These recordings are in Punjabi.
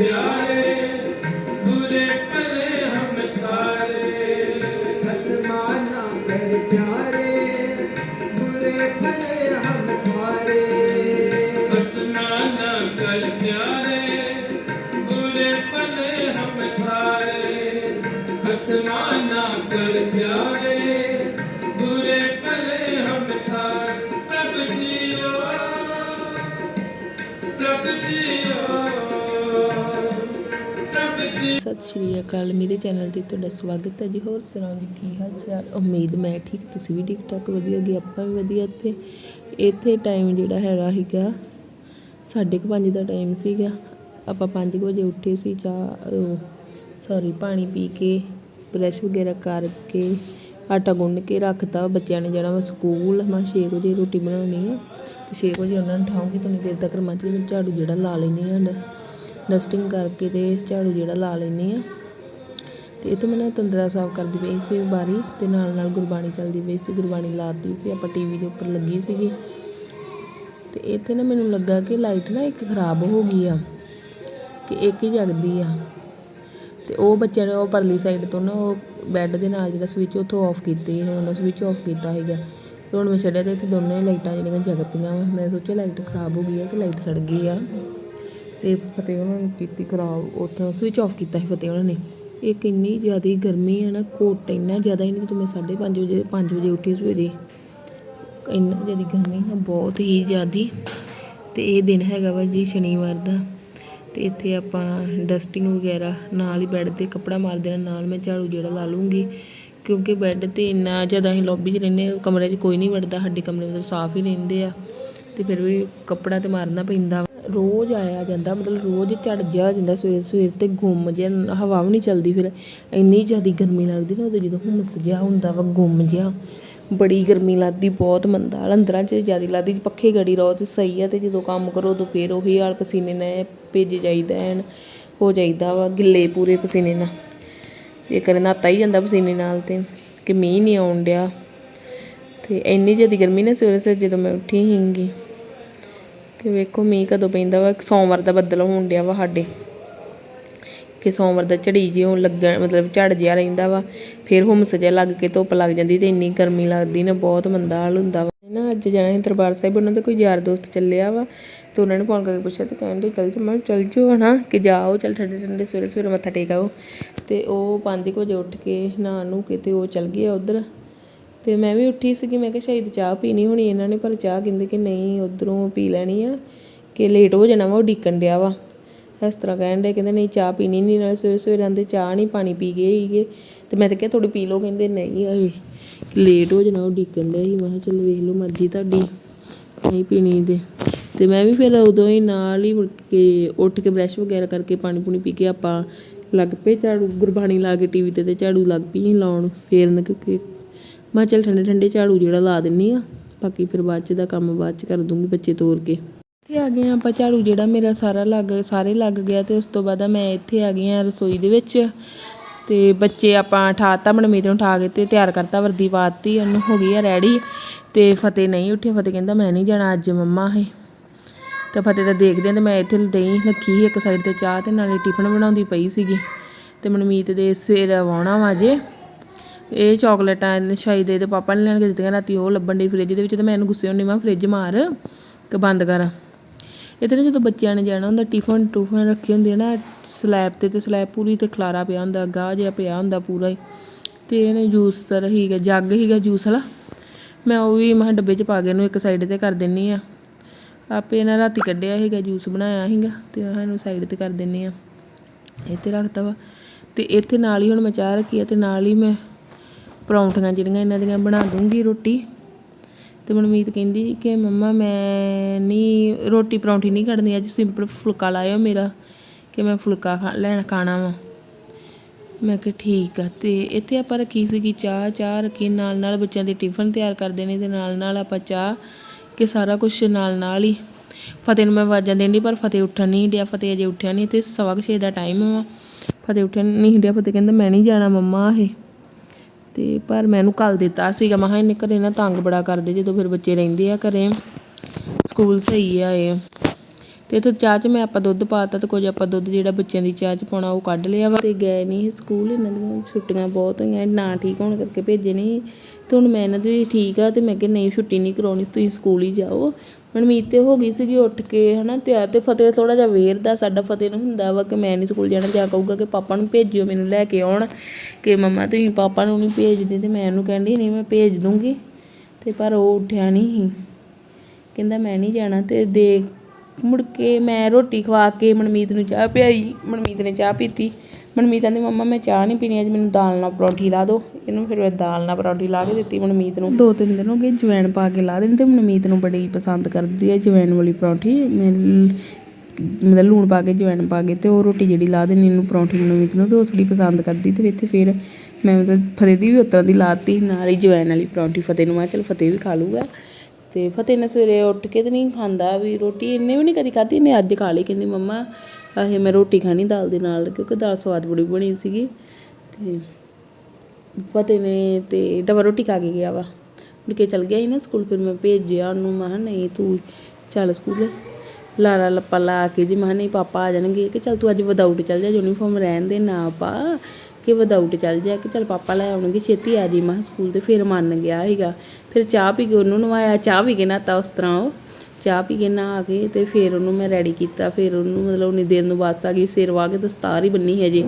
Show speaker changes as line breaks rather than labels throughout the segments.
Yeah.
ਸਤਿ ਸ਼੍ਰੀ ਅਕਾਲ। ਮੇਰੇ ਚੈਨਲ ਤੇ ਤੁਹਾਡਾ ਸਵਾਗਤ ਹੈ ਜੀ। ਹੋਰ ਸੁਣਾਓ ਜੀ, ਕੀ ਹਾਲ ਚਾਲ? ਉਮੀਦ ਮੈਂ ਠੀਕ, ਤੁਸੀਂ ਵੀ ਠੀਕ ਠਾਕ? ਵਧੀਆ ਗਏ ਆਪਾਂ ਵੀ ਵਧੀਆ ਇੱਥੇ। ਇੱਥੇ ਟਾਈਮ ਜਿਹੜਾ ਹੈਗਾ ਸੀਗਾ, ਸਾਢੇ ਕੁ ਪੰਜ ਦਾ ਟਾਈਮ ਸੀਗਾ। ਆਪਾਂ 5 ਵਜੇ ਉੱਠੇ ਸੀ, ਚਾਹ ਸੌਰੀ ਪਾਣੀ ਪੀ ਕੇ ਬ੍ਰਸ਼ ਵਗੈਰਾ ਕਰਕੇ, ਆਟਾ ਗੁੰਨ ਕੇ ਰੱਖਤਾ। ਬੱਚਿਆਂ ਨੇ ਜਾਣਾ ਵਾ ਸਕੂਲ। ਮੈਂ 6 ਵਜੇ ਰੋਟੀ ਬਣਾਉਣੀ ਆ। ਤੇ 6 ਵਜੇ ਉਹਨਾਂ ਨੂੰ ਠਾਉਂਗੀ। ਤਾਂ ਦੇਰ ਤੱਕ ਮੈਂ ਚ ਝਾੜੂ ਜਿਹੜਾ ਲਾ ਲੈਣੀ ਆ ਡਸਟਿੰਗ ਕਰਕੇ ਤੇ ਝਾੜੂ ਜਿਹੜਾ ਲਾ ਲੈਂਦੀ ਹਾਂ। ਤੇ ਇੱਥੇ ਮੈਂ ਨਾ ਤੰਦਰਾ ਸਾਫ਼ ਕਰਦੀ ਪਈ ਸੀ ਬਾਰੀ ਤੇ ਨਾਲ ਨਾਲ ਗੁਰਬਾਣੀ ਚੱਲਦੀ ਪਈ ਸੀ, ਗੁਰਬਾਣੀ ਲਾਤੀ ਸੀ, ਆਪਾਂ ਟੀਵੀ ਦੇ ਉੱਪਰ ਲੱਗੀ ਸੀਗੀ। ਤੇ ਇੱਥੇ ਨਾ ਮੈਨੂੰ ਲੱਗਾ ਕਿ ਲਾਈਟ ਨਾ ਇੱਕ ਖਰਾਬ ਹੋ ਗਈ ਆ, ਕਿ ਇੱਕ ਹੀ ਜਗਦੀ ਆ। ਤੇ ਉਹ ਬੱਚਿਆਂ ਨੇ ਉਹ ਪਰਲੀ ਸਾਈਡ ਤੋਂ ਨਾ ਉਹ ਬੈੱਡ ਦੇ ਨਾਲ ਜਿਹੜਾ ਸਵਿਚ ਉੱਥੋਂ ਆਫ ਕੀਤੀ ਹੈ ਉਹਨੇ ਸਵਿਚ ਆਫ ਕੀਤਾ ਹੈਗਾ ਤੇ ਹੁਣ ਮੈਂ ਛੱਡਿਆ ਤੇ ਇੱਥੇ ਦੋਨੇ ਲਾਈਟਾਂ ਜਿਹੜੀਆਂ ਜਗ ਪਈਆਂ ਵਾ। ਮੈਂ ਸੋਚਿਆ ਲਾਈਟ ਖਰਾਬ ਹੋ ਗਈ ਆ ਕਿ ਲਾਈਟ ਸੜ ਗਈ ਆ। ਅਤੇ ਫਤਿਹ ਉਹਨਾਂ ਨੇ ਕੀਤੀ ਖਰਾਬ, ਉੱਥੋਂ ਸਵਿਚ ਆਫ ਕੀਤਾ ਸੀ ਫਤਿਹ ਉਹਨਾਂ ਨੇ। ਇਹ ਕਿੰਨੀ ਜ਼ਿਆਦਾ ਗਰਮੀ ਹੈ ਨਾ, ਕੋਟ ਇੰਨਾ ਜ਼ਿਆਦਾ ਹੀ ਨਹੀਂ ਜਦੋਂ ਮੈਂ 5:30 ਵਜੇ 5 ਵਜੇ ਉੱਠੀ ਸਵੇਰੇ। ਇੰਨਾ ਜ਼ਿਆਦਾ ਗਰਮੀ ਹੈ, ਬਹੁਤ ਹੀ ਜ਼ਿਆਦੀ। ਤੇ ਇਹ ਦਿਨ ਹੈਗਾ ਵਾ ਜੀ ਸ਼ਨੀਵਾਰ ਦਾ। ਤੇ ਇੱਥੇ ਆਪਾਂ ਡਸਟਿੰਗ ਵਗੈਰਾ ਨਾਲ ਹੀ ਬੈੱਡ ਤੇ ਕੱਪੜਾ ਮਾਰ ਦੇਣਾ, ਨਾਲ ਮੈਂ ਝਾੜੂ ਜਿਹੜਾ ਲਾ ਲੂੰਗੀ ਕਿਉਂਕਿ ਬੈੱਡ ਤੇ ਇੰਨਾ ਜ਼ਿਆਦਾ ਅਸੀਂ ਲੌਬੀ 'ਚ ਰਹਿੰਦੇ ਹਾਂ, ਕਮਰੇ 'ਚ ਕੋਈ ਨਹੀਂ ਵੜਦਾ, ਸਾਡੇ ਕਮਰੇ ਮਤਲਬ ਸਾਫ਼ ਹੀ ਰਹਿੰਦੇ ਆ। ਤੇ ਫਿਰ ਵੀ ਕੱਪੜਾ ਤੇ ਮਾਰਨਾ ਪੈਂਦਾ ਵਾ। ਰੋਜ਼ ਆਇਆ ਜਾਂਦਾ, ਮਤਲਬ ਰੋਜ਼ ਝੜ ਜਿਹਾ ਜਾਂਦਾ, ਸਵੇਰ ਸਵੇਰ ਤੇ ਗੁੰਮ ਜਿਹਾ, ਹਵਾ ਵੀ ਨਹੀਂ ਚੱਲਦੀ ਫਿਰ। ਇੰਨੀ ਜ਼ਿਆਦਾ ਗਰਮੀ ਲੱਗਦੀ ਨਾ ਉਦੋਂ ਜਦੋਂ ਹੁਮਸ ਜਿਹਾ ਹੁੰਦਾ ਵਾ, ਗੁੰਮ ਜਿਹਾ। ਬੜੀ ਗਰਮੀ ਲੱਗਦੀ, ਬਹੁਤ ਮੰਦਾ ਹਾਲ ਅੰਦਰਾਂ 'ਚ ਜ਼ਿਆਦਾ ਲੱਗਦੀ, ਪੱਖੇ ਗੜੀ ਰਹੋ ਤੇ ਸਹੀ ਆ ਤੇ ਜਦੋਂ ਕੰਮ ਕਰੋ ਉਦੋਂ ਫੇਰ ਉਹੀ ਹਾਲ ਪਸੀਨੇ ਨਾਲ ਭਿੱਜ ਜਾਈਦਾ ਐਨ, ਹੋ ਜਾਈਦਾ ਵਾ, ਗਿੱਲੇ ਪੂਰੇ ਪਸੀਨੇ ਨਾਲ। ਇਹ ਕਰੇ ਨਹਾਤਾ ਹੀ ਜਾਂਦਾ ਪਸੀਨੇ ਨਾਲ ਤੇ, ਕਿ ਮੀਂਹ ਨਹੀਂ ਆਉਣ ਡਿਆ। ਤੇ ਇੰਨੀ ਜ਼ਿਆਦਾ ਗਰਮੀ ਨਾ ਸਵੇਰੇ ਸਵੇਰੇ ਜਦੋਂ ਮੈਂ ਉੱਠੀ ਹੀਂਗੀ ਕਿ ਵੇਖੋ ਮੀਂਹ ਕਦੋਂ ਪੈਂਦਾ ਵਾ ਸੋਮਵਾਰ ਦਾ ਬੱਦਲ ਹੋਣ ਡਿਆ ਵਾ ਸਾਡੇ। ਕਿ ਸੋਮਵਾਰ ਦਾ ਝੜੀ ਜਿਹੀ ਹੋਣ ਲੱਗਣ ਮਤਲਬ ਝੜ ਜਿਹਾ ਰਹਿੰਦਾ ਵਾ। ਫਿਰ ਹੁਮਸ ਜਿਹਾ ਲੱਗ ਕੇ ਧੁੱਪ ਲੱਗ ਜਾਂਦੀ ਤੇ ਇੰਨੀ ਗਰਮੀ ਲੱਗਦੀ ਨਾ, ਬਹੁਤ ਮੰਦਾ ਹਾਲ ਹੁੰਦਾ ਵਾ। ਨਾ ਅੱਜ ਜਾਣਾ ਸੀ ਦਰਬਾਰ ਸਾਹਿਬ, ਉਹਨਾਂ ਦਾ ਕੋਈ ਯਾਰ ਦੋਸਤ ਚੱਲਿਆ ਵਾ ਤੇ ਉਹਨਾਂ ਨੇ ਫੋਨ ਕਰਕੇ ਪੁੱਛਿਆ ਤੇ ਕਹਿੰਦੇ ਚੱਲ ਜਾ, ਮੈਂ ਚੱਲ ਜਾਓ ਹਨਾ, ਕਿ ਜਾਓ, ਚੱਲ ਠੰਡੇ ਠੰਡੇ ਸਵੇਰੇ ਸਵੇਰੇ ਮੱਥਾ ਟੇਕ ਆਓ। ਤੇ ਉਹ 5 ਵਜੇ ਉੱਠ ਕੇ ਨਹਾ ਨੂੰ ਕੇ ਤੇ ਉਹ ਚੱਲ ਗਏ ਉਧਰ। ਤੇ ਮੈਂ ਵੀ ਉੱਠੀ ਸੀਗੀ, ਮੈਂ ਕਿਹਾ ਸ਼ਾਇਦ ਚਾਹ ਪੀਣੀ ਹੋਣੀ ਇਹਨਾਂ ਨੇ, ਪਰ ਚਾਹ ਕਹਿੰਦੇ ਕਿ ਨਹੀਂ, ਉਧਰੋਂ ਪੀ ਲੈਣੀ ਆ, ਕਿ ਲੇਟ ਹੋ ਜਾਣਾ ਵਾ, ਉਹ ਡੀਕਣ ਡਿਆ ਵਾ। ਇਸ ਤਰ੍ਹਾਂ ਕਹਿਣ ਦੇ ਕਹਿੰਦੇ ਨਹੀਂ ਚਾਹ ਪੀਣੀ ਨਹੀਂ ਨਾਲ ਸਵੇਰੇ ਸਵੇਰੇ ਆਂਦੇ ਚਾਹ ਨਹੀਂ ਪਾਣੀ ਪੀ ਗਏ ਹੀਗੇ ਤੇ ਮੈਂ ਤਾਂ ਕਿਹਾ ਥੋੜੀ ਪੀ ਲਓ, ਕਹਿੰਦੇ ਨਹੀਂ ਹਜੇ ਲੇਟ ਹੋ ਜਾਣਾ, ਉਹ ਡੀਕਣ ਡਿਆ ਸੀ, ਮੈਂ ਕਿਹਾ ਚਲੋ ਵੇਖ ਲਓ ਮਰਜ਼ੀ ਤੁਹਾਡੀ, ਨਹੀਂ ਪੀਣੀ ਦੇ ਤੇ ਮੈਂ ਵੀ ਫਿਰ ਉਦੋਂ ਹੀ ਨਾਲ ਹੀ ਮੁੜ ਕੇ ਉੱਠ ਕੇ ਬ੍ਰਸ਼ ਵਗੈਰਾ ਕਰਕੇ ਪਾਣੀ ਪੂਣੀ ਪੀ ਕੇ ਆਪਾਂ ਲੱਗ ਪਏ ਝਾੜੂ, ਗੁਰਬਾਣੀ ਲਾ ਕੇ ਟੀਵੀ ਤੇ ਤੇ ਝਾੜੂ ਲੱਗ ਪਈ ਸੀ ਲਾਉਣ ਫੇਰਨ ਕਿਉਂਕਿ ਮੈਂ ਕਿਹਾ ਚੱਲ ਠੰਡੇ ਠੰਡੇ ਝਾੜੂ ਜਿਹੜਾ ਲਾ ਦਿੰਨੀ ਆ, ਬਾਕੀ ਫਿਰ ਬਾਅਦ ਚ ਦਾ ਕੰਮ ਬਾਅਦ ਚ ਕਰ ਦੂੰਗੀ ਬੱਚੇ ਤੋਰ ਕੇ। ਇੱਥੇ ਆ ਗਏ ਹਾਂ ਆਪਾਂ ਝਾੜੂ ਜਿਹੜਾ ਮੇਰਾ ਸਾਰਾ ਲੱਗ, ਸਾਰੇ ਲੱਗ ਗਿਆ ਤੇ ਉਸ ਤੋਂ ਬਾਅਦ ਮੈਂ ਇੱਥੇ ਆ ਗਈ ਹਾਂ ਰਸੋਈ ਦੇ ਵਿੱਚ। ਤੇ ਬੱਚੇ ਆਪਾਂ ਠਾਤਾ ਮਨਮੀਤ ਨੂੰ ਠਾ ਕੇ ਤੇ ਤਿਆਰ ਕਰਤਾ, ਵਰਦੀ ਪਾਤੀ ਉਹਨੂੰ ਹੋ ਗਈ ਆ ਰੈਡੀ ਤੇ ਫਤਿਹ ਨਹੀਂ ਉੱਠਿਆ, ਫਤਿਹ ਕਹਿੰਦਾ ਮੈਂ ਨਹੀਂ ਜਾਣਾ, ਅੱਜ ਮੰਮਾ ਇਹ ਤੇ ਫਤਿਹ ਤਾਂ ਦੇਖਦੇ ਆ ਤੇ ਮੈਂ ਇੱਥੇ ਦਹੀਂ ਰੱਖੀ ਸੀ ਇੱਕ ਸਾਈਡ ਤੇ ਚਾਹ ਤੇ ਨਾਲੇ ਟਿਫਨ ਬਣਾਉਂਦੀ ਪਈ ਸੀਗੀ। ਤੇ ਮਨਮੀਤ ਦੇ ਸਿਰ ਵਾਉਣਾ ਵਾ ਜੇ। ਇਹ ਚਾਕਲੇਟਾਂ ਇਹਨੇ ਸ਼ਾਇਦ ਇਹਦੇ ਪਾਪਾ ਨੇ ਲੈਣ ਕੇ ਦਿੱਤੀਆਂ ਰਾਤੀ, ਉਹ ਲੱਭਣ ਡਈ ਫ੍ਰਿਜ ਦੇ ਵਿੱਚ ਤੇ ਮੈਂ ਇਹਨੂੰ ਗੁੱਸੇ ਹੁੰਦੀ, ਮੈਂ ਫ੍ਰਿਜ ਮਾਰ ਕਿ ਬੰਦ ਕਰ। ਇਹਦੇ ਨਾਲ ਜਦੋਂ ਬੱਚਿਆਂ ਨੇ ਜਾਣਾ ਹੁੰਦਾ ਟਿਫਨ ਟੂਫਨ ਰੱਖੇ ਹੁੰਦੇ ਆ ਨਾ ਸਲੈਬ ਤੇ ਤੇ ਸਲੈਬ ਪੂਰੀ ਤੇ ਖਲਾਰਾ ਪਿਆ ਹੁੰਦਾ, ਗਾਹ ਜਿਹਾ ਪਿਆ ਹੁੰਦਾ ਪੂਰਾ ਹੀ। ਤੇ ਇਹਨੇ ਜੂਸਰ ਹੀਗਾ, ਜੱਗ ਹੀਗਾ ਜੂਸ ਵਾਲਾ। ਮੈਂ ਉਹ ਵੀ, ਮੈਂ ਕਿਹਾ, ਡੱਬੇ 'ਚ ਪਾ ਕੇ ਇਹਨੂੰ ਇੱਕ ਸਾਈਡ ਤੇ ਕਰ ਦਿੰਨੀ ਆ। ਆਪੇ ਇਹਨਾਂ ਰਾਤੀ ਕੱਢਿਆ ਸੀਗਾ ਜੂਸ ਬਣਾਇਆ ਸੀਗਾ ਤੇ ਮੈਂ ਇਹਨੂੰ ਸਾਈਡ ਤੇ ਕਰ ਦਿੰਨੀ ਆ। ਇੱਥੇ ਰੱਖਤਾ ਵਾ। ਤੇ ਇੱਥੇ ਨਾਲ ਹੀ ਹੁਣ ਮੈਂ ਚਾਹ ਰੱਖੀ ਆ, ਤੇ ਨਾਲ ਹੀ ਮੈਂ ਪਰੌਂਠੀਆਂ ਜਿਹੜੀਆਂ ਇਹਨਾਂ ਦੀਆਂ ਬਣਾ ਦੂੰਗੀ ਰੋਟੀ। ਤੇ ਮਨਮੀਤ ਕਹਿੰਦੀ ਕਿ ਮੰਮਾ ਮੈਂ ਨਹੀਂ, ਰੋਟੀ ਪਰੌਂਠੀ ਨਹੀਂ ਕੱਢਣੀ, ਅੱਜ ਸਿੰਪਲ ਫੁਲਕਾ ਲਾਇਓ ਮੇਰਾ, ਕਿ ਮੈਂ ਫੁਲਕਾ ਖਾ, ਲੈਣਾ ਖਾਣਾ ਵਾ। ਮੈਂ ਕਿਹਾ ਠੀਕ ਆ, ਤੇ ਇੱਥੇ ਆਪਾਂ ਰੱਖੀ ਸੀਗੀ ਚਾਹ ਚਾਹ ਰੱਖੀ ਨਾਲ ਨਾਲ ਬੱਚਿਆਂ ਦੇ ਟਿਫਨ ਤਿਆਰ ਕਰਦੇ ਨੇ, ਤੇ ਨਾਲ ਨਾਲ ਆਪਾਂ ਚਾਹ ਕਿ ਸਾਰਾ ਕੁਝ ਨਾਲ ਨਾਲ ਹੀ। ਫਤਿਹ ਨੂੰ ਮੈਂ ਆਵਾਜ਼ਾਂ ਦੇਣੀ ਪਰ ਫਤਿਹ ਉੱਠਣ ਨਹੀਂ ਡਿਆ, ਫਤਿਹ ਅਜੇ ਉੱਠਿਆ ਨਹੀਂ, ਤੇ ਸਵਾ ਕੁ ਛੇ ਦਾ ਟਾਈਮ ਵਾ ਫਤਿਹ ਉੱਠਣ ਨਹੀਂ ਡਿਆ, ਫਤਿਹ ਕਹਿੰਦਾ ਮੈਂ ਨਹੀਂ ਜਾਣਾ ਮੰਮਾ ਇਹ। ਤੇ ਪਰ ਮੈਂ ਇਹਨੂੰ ਕੱਲ ਦਿੱਤਾ ਸੀਗਾ, ਮੈਂ ਕਿਹਾ ਇਹਨੇ ਘਰੇ ਨਾ ਤੰਗ ਬੜਾ ਕਰਦੇ ਜਦੋਂ ਫਿਰ ਬੱਚੇ ਰਹਿੰਦੇ ਆ ਘਰੇ। ਸਕੂਲ ਸਹੀ ਆ ਇਹ। ਤੇ ਇੱਥੇ ਚਾਹ 'ਚ ਮੈਂ ਆਪਾਂ ਦੁੱਧ ਪਾਤਾ ਤੇ ਕੁਝ ਆਪਾਂ ਦੁੱਧ ਜਿਹੜਾ ਬੱਚਿਆਂ ਦੀ ਚਾਹ 'ਚ ਪਾਉਣਾ ਉਹ ਕੱਢ ਲਿਆ ਵਾ। ਤੇ ਗਏ ਨਹੀਂ ਸੀ ਸਕੂਲ, ਇਹਨਾਂ ਦੀਆਂ ਛੁੱਟੀਆਂ ਬਹੁਤ ਹੋਈਆਂ, ਨਾ ਠੀਕ ਹੋਣ ਕਰਕੇ ਭੇਜੇ ਨਹੀਂ ਤੇ ਹੁਣ ਮੈਂ ਇਹਨਾਂ ਦੀ ਠੀਕ ਆ ਤੇ ਮੈਂ ਕਿਹਾ ਨਹੀਂ, ਛੁੱਟੀ ਨਹੀਂ ਕਰਾਉਣੀ, ਤੁਸੀਂ ਸਕੂਲ ਹੀ ਜਾਓ। ਮਨਮੀਤ ਤੇ ਹੋ ਗਈ ਸੀਗੀ ਉੱਠ ਕੇ, ਹਨਾ ਤਿਆਰ ਤੇ ਫਤਿਹ ਥੋੜਾ ਜਿਹਾ ਵੇਰਦਾ ਸਾਡਾ ਫਤਿਹ ਨੂੰ ਹੁੰਦਾ ਵਾ ਕਿ ਮੈਂ ਨਹੀਂ ਸਕੂਲ ਜਾਣਾ, ਜਾ ਕਹੂਗਾ ਕਿ ਪਾਪਾ ਨੂੰ ਭੇਜਿਓ, ਮੈਨੂੰ ਲੈ ਕੇ ਆਉਣ। ਕਿ ਮੰਮਾ ਤੁਸੀਂ ਪਾਪਾ ਨੂੰ ਨਹੀਂ ਭੇਜਦੇ ਤੇ ਮੈਂ ਉਹਨੂੰ ਕਹਿੰਦੀ, ਨਹੀਂ, ਮੈਂ ਭੇਜ ਦੂੰਗੀ। ਤੇ ਪਰ ਉਹ ਉੱਠਿਆ ਨਹੀਂ ਸੀ। ਕਹਿੰਦਾ ਮੈਂ ਨਹੀਂ ਜਾਣਾ ਤੇ ਦੇ ਮੁੜ ਕੇ ਮੈਂ ਰੋਟੀ ਖਵਾ ਕੇ ਮਨਮੀਤ ਨੂੰ ਚਾਹ ਪਿਆਈ, ਮਨਮੀਤ ਨੇ ਚਾਹ ਪੀਤੀ। ਮਨਮੀਤ ਕਹਿੰਦੀ, ਮੰਮਾ, ਮੈਂ ਚਾਹ ਨਹੀਂ ਪੀਣੀ, ਅੱਜ ਮੈਨੂੰ ਦਾਲ ਨਾਲ ਪਰੌਂਠੀ ਲਾ ਦਿਓ। ਇਹਨੂੰ ਫਿਰ ਮੈਂ ਦਾਲ ਨਾਲ ਪਰੌਂਠੀ ਲਾ ਕੇ ਦਿੱਤੀ ਮਨਮੀਤ ਨੂੰ। ਦੋ ਤਿੰਨ ਦਿਨ ਹੋ ਗਏ ਜਵੈਣ ਪਾ ਕੇ ਲਾ ਦੇਣੀ ਤੇ ਮਨਮੀਤ ਨੂੰ ਬੜੀ ਪਸੰਦ ਕਰਦੀ ਹੈ ਜਵੈਣ ਵਾਲੀ ਪਰੌਂਠੀ। ਮੈਂ ਮਤਲਬ ਲੂਣ ਪਾ ਕੇ ਜਵੈਣ ਪਾ ਕੇ ਤੇ ਉਹ ਰੋਟੀ ਜਿਹੜੀ ਲਾ ਦੇਣੀ ਇਹਨੂੰ ਪਰੌਂਠੀ ਮਨਮੀਤ ਨੂੰ ਤੇ ਉਹ ਥੋੜੀ ਪਸੰਦ ਕਰਦੀ ਤੇ ਇੱਥੇ ਫਿਰ ਮੈਂ ਮਤਲਬ ਫਤਿਹ ਦੀ ਵੀ ਉਤਰਾਂ ਦੀ ਲਾਤੀ, ਨਾਲ ਹੀ ਜਵੈਣ ਵਾਲੀ ਪਰੌਂਠੀ ਫਤਿਹ ਨੂੰ ਮੈਂ ਕਿਹਾ ਚਲ ਫਤਿਹ ਵੀ ਖਾ ਲੂਗਾ ਤੇ ਫਤਿਹ ਨੇ ਸਵੇਰੇ ਉੱਠ ਕੇ ਤੇ ਨਹੀਂ ਖਾਂਦਾ ਵੀ ਰੋਟੀ, ਇੰਨੇ ਵੀ ਨਹੀਂ ਕਦੀ ਖਾਧੀ ਇਹਨੇ ਅੱਜ ਖਾ ਲਈ, ਕਹਿੰਦੀ ਮੰਮਾ, ਆਹੇ ਮੈਂ ਰੋਟੀ ਖਾਣੀ ਦਾਲ ਦੇ ਨਾਲ, ਕਿਉਂਕਿ ਦਾਲ ਸਵਾਦ ਬੜੀ ਬਣੀ ਸੀਗੀ। ਤੇ ਫਤਿਹ ਨੇ ਤੇ ਡਬਲ ਰੋਟੀ ਖਾ ਕੇ ਗਿਆ ਵਾ। ਮੁੜ ਕੇ ਚਲ ਗਿਆ ਸੀ ਨਾ ਸਕੂਲ, ਫਿਰ ਮੈਂ ਭੇਜਿਆ ਉਹਨੂੰ, ਮੈਂ ਕਿਹਾ, ਨਹੀਂ ਤੂੰ ਚੱਲ ਸਕੂਲ, ਲਾਰਾ ਲੱਪਾ ਲਾ ਕੇ ਜੀ, ਮੈਂ ਕਿਹਾ, ਨਹੀਂ ਪਾਪਾ ਆ ਜਾਣਗੇ, ਕਿ ਚੱਲ ਤੂੰ ਅੱਜ ਵਿਦਆਊਟ ਚੱਲ ਜਾ ਯੂਨੀਫਾਰਮ ਰਹਿਣ ਦੇ ਨਾ ਪਾ। ਕਿ ਵਿਦਆਊਟ ਚੱਲ ਜਾ ਕਿ ਚੱਲ ਪਾਪਾ ਲੈ ਆਉਣਗੇ ਛੇਤੀ ਆ ਜੀ ਮੈਂ ਕਿਹਾ ਸਕੂਲ ਤੇ ਫਿਰ ਮੰਨ ਗਿਆ ਸੀਗਾ। ਫਿਰ ਚਾਹ ਪੀ ਕੇ ਉਹਨੂੰ ਨਵਾਇਆ ਚਾਹ ਪੀ ਕੇ ਨਹਾਤਾ ਉਸ ਤਰ੍ਹਾਂ ਉਹ? ਚਾਹ ਪੀ ਕੇ ਨਹਾ ਕੇ ਤੇ ਫਿਰ ਉਹਨੂੰ ਮੈਂ ਰੈਡੀ ਕੀਤਾ। ਫਿਰ ਉਹਨੂੰ ਮਤਲਬ ਉਨੀ ਦੇਰ ਨੂੰ ਬੱਸ ਆ ਗਈ ਸਿਰ ਵਾਹ ਕੇ ਦਸਤਾਰ ਹੀ ਬੰਨੀ ਹੈ ਜੀ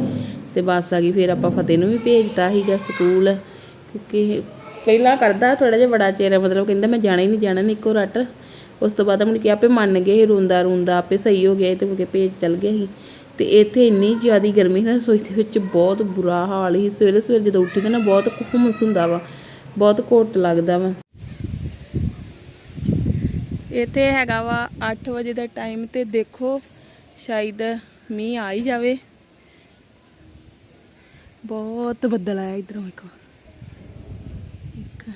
ਤੇ ਬੱਸ ਆ ਗਈ ਫਿਰ ਆਪਾਂ ਫਤਿਹ ਨੂੰ ਵੀ ਭੇਜਤਾ ਸੀਗਾ ਸਕੂਲ। ਕਿਉਂਕਿ ਪਹਿਲਾਂ ਕਰਦਾ ਥੋੜਾ ਜਿਹਾ ਬੜਾ ਚਿਰ ਮਤਲਬ ਕਹਿੰਦਾ ਮੈਂ ਜਾਣਾ ਹੀ ਨਹੀਂ ਜਾਣਾ ਨਹੀਂ ਇੱਕੋ ਰੱਟ। ਉਸ ਤੋਂ ਬਾਅਦ ਮੁੜ ਕੇ ਆਪੇ ਮੰਨ ਗਏ ਸੀ, ਰੋਂਦਾ ਰੋਂਦਾ ਆਪੇ ਸਹੀ ਹੋ ਗਿਆ ਸੀ ਤੇ ਮੁੜ ਕੇ ਭੇਜ ਚੱਲ ਗਿਆ ਸੀ। ਤੇ ਇੱਥੇ ਇੰਨੀ ਜ਼ਿਆਦਾ ਗਰਮੀ ਨਾ, ਰਸੋਈ ਦੇ ਵਿੱਚ ਬਹੁਤ ਬੁਰਾ ਹਾਲ ਹੀ। ਸਵੇਰੇ ਸਵੇਰੇ ਜਦੋਂ ਉੱਠੀ ਨਾ ਬਹੁਤ ਹੁਮਸ ਹੁੰਦਾ ਵਾ, ਬਹੁਤ ਘੋਟ ਲੱਗਦਾ ਵਾ। ਇੱਥੇ ਹੈਗਾ ਵਾ 8 ਵਜੇ ਦਾ ਟਾਈਮ ਤੇ ਦੇਖੋ ਸ਼ਾਇਦ ਮੀਂਹ ਆ ਹੀ ਜਾਵੇ। ਬਹੁਤ ਬੱਦਲ ਆਇਆ ਇਧਰੋਂ ਇੱਕ। ਇੱਕ।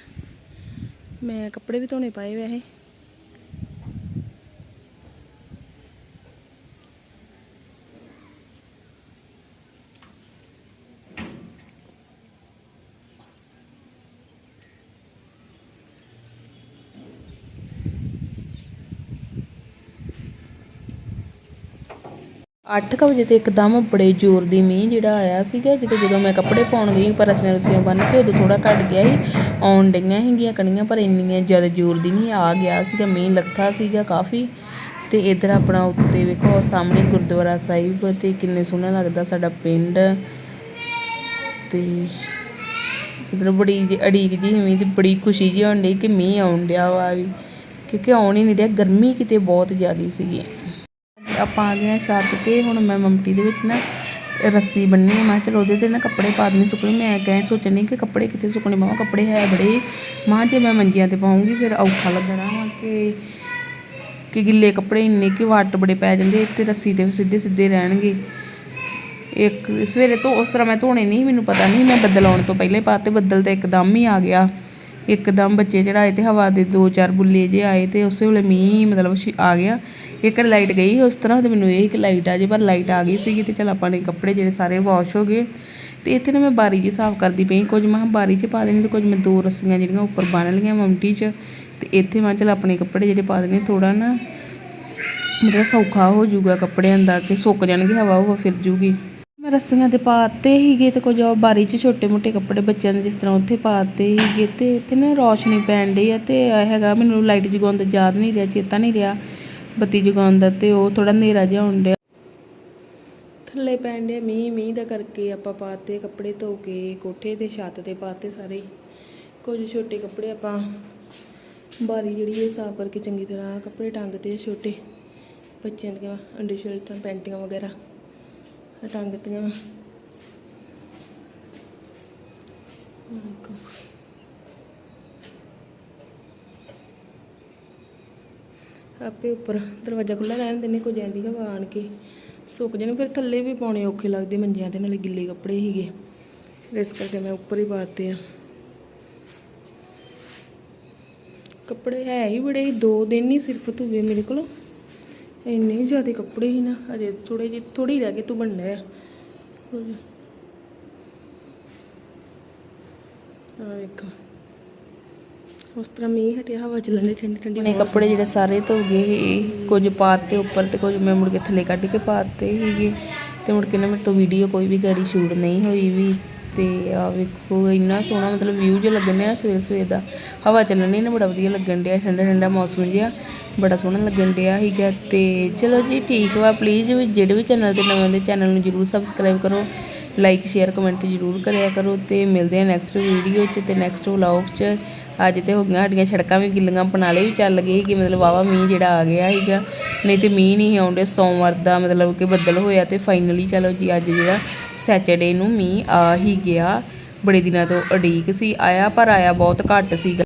ਮੈਂ ਕੱਪੜੇ ਵੀ ਧੋਣੇ ਪਾਏ ਵੈਸੇ। ਅੱਠ ਕੁ ਵਜੇ ਤੇ ਇੱਕਦਮ ਬੜੇ ਜ਼ੋਰ ਦੀ ਮੀਂਹ ਜਿਹੜਾ ਆਇਆ ਸੀਗਾ ਜਦੋਂ ਜਦੋਂ ਮੈਂ ਕੱਪੜੇ ਪਾਉਣ ਗਈ, ਪਰ ਰਸੀਆਂ ਰਸੀਆਂ ਬੰਨ ਕੇ ਉਦੋਂ ਥੋੜਾ ਘਟ ਗਿਆ ਸੀ, ਆਉਣ ਡਈਆਂ ਹੈਗੀਆਂ ਕਣੀਆਂ, ਪਰ ਇੰਨੀਆਂ ਜ਼ਿਆਦਾ ਜ਼ੋਰ ਦੀ ਨਹੀਂ ਆ ਗਿਆ ਸੀਗਾ, ਮੀਂਹ ਲੱਥਾ ਸੀਗਾ ਕਾਫੀ। ਤੇ ਇਧਰ ਆਪਣਾ ਉੱਤੇ ਵੇਖੋ, ਸਾਹਮਣੇ ਗੁਰਦੁਆਰਾ ਸਾਹਿਬ ਤੇ ਕਿੰਨੇ ਸੋਹਣਾ ਲੱਗਦਾ ਸਾਡਾ ਪਿੰਡ। ਤੇ ਮਤਲਬ ਬੜੀ ਜਿਹੀ ਅੜੀਕ ਜੀ ਮੀਂਹ ਤੇ ਬੜੀ ਖੁਸ਼ੀ ਜੀ ਹੋਣ ਡਈ ਕਿ ਮੀਂਹ ਆਉਣ ਡਿਆ ਵਾ ਵੀ, ਕਿਉਂਕਿ ਆਉਣ ਹੀ ਨਹੀਂ ਡਿਆ, ਗਰਮੀ ਕਿਤੇ ਬਹੁਤ ਜ਼ਿਆਦੀ ਸੀਗੀ। ਆਪਾਂ ਆ ਗਏ ਆ ਛੱਤ ਤੇ, ਹੁਣ ਮੈਂ ਮਮਟੀ ਦੇ ਵਿੱਚ ਨਾ ਰੱਸੀ ਬੰਨੀ ਮੈਂ ਕਿਹਾ ਚਲੋ ਉਹਦੇ ਤੇ ਨਾ ਕੱਪੜੇ ਪਾ ਦੇਣੇ ਸੁੱਕਣੇ। ਮੈਂ ਕਹਿ ਸੋਚਣੀ ਕਿ ਕੱਪੜੇ ਕਿੱਥੇ ਸੁੱਕਣੇ ਪਾਵਾਂ, ਕੱਪੜੇ ਹੈ ਬੜੇ। ਮਾਂ ਜੇ ਮੈਂ ਮੰਜੀਆਂ ਤੇ ਪਾਉਂਗੀ ਫਿਰ ਔਖਾ ਲੱਗਣਾ ਵਾ ਕਿ ਕਿ ਗਿੱਲੇ ਕੱਪੜੇ ਇੰਨੇ ਕਿ ਵੱਟ ਬੜੇ ਪੈ ਜਾਂਦੇ ਤੇ ਰੱਸੀ ਤੇ ਸਿੱਧੇ ਸਿੱਧੇ ਰਹਿਣਗੇ। ਇੱਕ, ਸਵੇਰੇ ਤੋਂ ਉਸ ਤਰ੍ਹਾਂ ਮੈਂ ਧੋਣੇ ਨਹੀਂ, ਮੈਨੂੰ ਪਤਾ ਨਹੀਂ, ਮੈਂ ਬੱਦਲ ਆਉਣ ਤੋਂ ਪਹਿਲਾਂ ਪਹਿਲੇ ਪਾਤੇ, ਬੱਦਲ ਤੇ ਇੱਕਦਮ ਹੀ ਆ ਗਿਆ। ਇੱਕਦਮ ਬੱਚੇ ਚੜਾਏ ਤੇ ਹਵਾ ਦੇ ਦੋ ਚਾਰ ਬੁੱਲੇ ਜੇ ਆਏ ਤੇ ਉਸੇ ਵੇਲੇ ਮੀਂਹ ਮਤਲਬ ਆ ਗਿਆ। ਇੱਕ ਲਾਈਟ ਗਈ ਉਸ ਤਰ੍ਹਾਂ ਤੇ ਮੈਨੂੰ ਇਹ ਕਿ ਲਾਈਟ ਆ ਜੇ, ਪਰ ਲਾਈਟ ਆ ਗਈ ਸੀਗੀ ਤੇ ਚਲ ਆਪਾਂ ਨੇ ਕੱਪੜੇ ਜਿਹੜੇ ਸਾਰੇ ਵਾਸ਼ ਹੋ ਗਏ। ਤੇ ਇੱਥੇ ਨਾ ਮੈਂ ਬਾਰੀ ਜੀ ਸਾਫ਼ ਕਰਦੀ ਪਈ ਕੁਝ, ਮੈਂ ਬਾਰੀ 'ਚ ਪਾ ਦੇਣੀ ਤੇ ਕੁਝ ਮੈਂ ਦੋ ਰੱਸੀਆਂ ਜਿਹੜੀਆਂ ਉੱਪਰ ਬੰਨ ਲਈਆਂ ਮਮਟੀ 'ਚ। ਤੇ ਇੱਥੇ ਮੈਂ ਚਲ ਆਪਣੇ ਕੱਪੜੇ ਜਿਹੜੇ ਪਾ ਦੇਣੇ ਥੋੜਾ ਨਾ, ਮਤਲਬ ਸੌਖਾ ਹੋ ਜਾਊਗਾ ਕੱਪੜਿਆਂ ਦਾ ਕਿ ਸੁੱਕ ਜਾਣਗੇ, ਹਵਾ ਉਹ ਫਿਰ ਜੂਗੀ। ਰੱਸੀਆਂ ਤੇ ਪਾਤੇ ਹੀਗੇ ਤੇ ਕੁਝ ਬਾਰੀ 'ਚ ਛੋਟੇ ਮੋਟੇ ਕੱਪੜੇ ਬੱਚਿਆਂ ਦੇ ਜਿਸ ਤਰ੍ਹਾਂ ਉੱਥੇ ਪਾਤੇ ਹੀਗੇ ਤੇ ਇੱਥੇ ਨਾ ਰੌਸ਼ਨੀ ਪੈਣ ਡਈ ਆ ਤੇ ਇਹ ਹੈਗਾ ਮੈਨੂੰ ਲਾਈਟ ਜਗਾਉਣ ਦਾ ਯਾਦ ਨਹੀਂ ਰਿਹਾ, ਚੇਤਾ ਨਹੀਂ ਰਿਹਾ, ਬੱਤੀ ਜਗਾਉਣ ਦਾ ਤੇ ਉਹ ਥੋੜਾ ਹਨੇਰਾ ਜਿਹਾ ਹੋਣ ਡਿਆ। ਥੱਲੇ ਪੈਣ ਡਿਆ ਮੀਂਹ ਮੀਂਹ ਦਾ ਕਰਕੇ ਆਪਾਂ ਪਾਤੇ ਕੱਪੜੇ ਧੋ ਕੇ, ਕੋਠੇ ਤੇ, ਛੱਤ ਤੇ ਪਾਤੇ ਸਾਰੇ। ਕੁਝ ਛੋਟੇ ਕੱਪੜੇ ਆਪਾਂ ਬਾਰੀ ਜਿਹੜੀ ਇਹ ਸਾਫ਼ ਕਰਕੇ ਚੰਗੀ ਤਰ੍ਹਾਂ ਕੱਪੜੇ ਟੰਗਦੇ ਆ ਛੋਟੇ। ਬੱਚਿਆਂ ਦੀਆਂ ਅੰਡਰ ਸ਼ਰਟਾਂ ਪੈਂਟੀਆਂ ਵਗੈਰਾ। ਆਹ ਦਿੱਤੀਆਂ ਵਾਂ। ਆਪੇ ਉੱਪਰ ਦਰਵਾਜ਼ਾ ਖੁੱਲ੍ਹਾ ਰਹਿਣ ਦਿੰਦੇ ਕੁਝ ਜਾਂਦੀ ਹਵਾ ਆਣ ਕੇ। ਸੁੱਕ ਜਾਣ, ਫਿਰ ਥੱਲੇ ਵੀ ਪਾਉਣੇ ਔਖੇ ਲੱਗਦੇ ਮੰਜਿਆਂ ਦੇ ਨਾਲੇ ਗਿੱਲੇ ਕੱਪੜੇ ਹੀਗੇ ਇਸ ਕਰਕੇ ਮੈਂ ਉੱਪਰ ਹੀ ਪਾਤੇ ਆ। ਕੱਪੜੇ ਹੈ ਹੀ ਬੜੇ ਦੋ ਦਿਨ ਹੀ ਸਿਰਫ ਧੁਵੇ ਮੇਰੇ ਕੋਲ। ਇੰਨੇ ਜ਼ਿਆਦਾ ਕੱਪੜੇ ਹੀ ਨਾ ਅਜੇ ਥੋੜੇ ਜਿਹੇ ਥੋੜੀ ਰਹਿ ਗਏ ਤੂੰ ਬਣਨਾ ਆ ਆ ਵੇਖੋ।
ਉਸ ਤਰ੍ਹਾਂ ਮੀਂਹ ਹਟਿਆ ਹਵਾ ਚੱਲਣ ਦੀ ਠੰਡੀ ਠੰਡੀ ਆਪਣੇ ਕੱਪੜੇ ਜਿਹੜੇ ਸਾਰੇ ਧੋ ਗਏ ਸੀ ਕੁਝ ਪਾਤੇ ਉੱਪਰ ਤੇ ਕੁਝ ਮੈਂ ਮੁੜ ਕੇ ਥੱਲੇ ਕੱਢ ਕੇ ਪਾਤੇ ਸੀਗੇ। ਤੇ ਮੁੜ ਕੇ ਨਾ ਮੇਰੇ ਤੋਂ ਵੀਡੀਓ ਕੋਈ ਵੀ ਗਾੜੀ ਸ਼ੂਟ ਨਹੀਂ ਹੋਈ ਵੀ। ਤੇ ਆ ਵੇਖੋ, ਇੰਨਾ ਸੋਹਣਾ ਮਤਲਬ ਵਿਊ ਜਿਹਾ ਲੱਗਣ ਡਿਆ ਸਵੇਰ ਸਵੇਰ ਦਾ। ਹਵਾ ਚੱਲਣੀ ਨਾ, ਬੜਾ ਵਧੀਆ ਲੱਗਣ ਡਿਆ, ਠੰਡਾ ਠੰਡਾ ਮੌਸਮ ਜਿਹਾ, ਬੜਾ ਸੋਹਣਾ ਲੱਗਣ ਡਿਆ ਸੀਗਾ। ਤੇ ਚਲੋ ਜੀ, ਠੀਕ ਵਾ ਪਲੀਜ਼ ਵੀ, ਜਿਹੜੇ ਵੀ ਚੈਨਲ ਤੇ ਨਵੇਂ ਹੁੰਦੇ ਚੈਨਲ ਨੂੰ ਜਰੂਰ ਸਬਸਕ੍ਰਾਈਬ ਕਰੋ। ਲਾਈਕ, ਸ਼ੇਅਰ, ਕਮੈਂਟ ਜਰੂਰ ਕਰਿਆ ਕਰੋ ਤੇ ਮਿਲਦੇ ਆ ਨੈਕਸਟ ਵੀਡੀਓ 'ਚ ਤੇ ਨੈਕਸਟ ਵਲੌਗ 'ਚ। ਅੱਜ ਤੇ ਹੋ ਗਈਆਂ ਸਾਡੀਆਂ ਸੜਕਾਂ ਵੀ ਗਿੱਲੀਆਂ ਪਨਾਲੇ ਵੀ ਚੱਲ ਗਏ ਕਿ ਮਤਲਬ ਵਾਵਾ ਮੀਂਹ ਜਿਹੜਾ ਆ ਗਿਆ ਸੀਗਾ। ਨਹੀਂ ਤੇ ਮੀਂਹ ਨਹੀਂ ਆਉਂਦੇ ਸੋਮਵਾਰ ਦਾ ਮਤਲਬ ਕਿ ਬੱਦਲ ਹੋਇਆ ਤੇ ਫਾਈਨਲੀ ਚਲੋ ਜੀ, ਅੱਜ ਜਿਹੜਾ ਸੈਚਰਡੇ ਨੂੰ ਮੀਂਹ ਆ ਹੀ ਗਿਆ। ਬੜੇ ਦਿਨਾਂ ਤੋਂ ਉਡੀਕ ਸੀ, ਆਇਆ ਪਰ ਆਇਆ ਬਹੁਤ ਘੱਟ ਸੀਗਾ।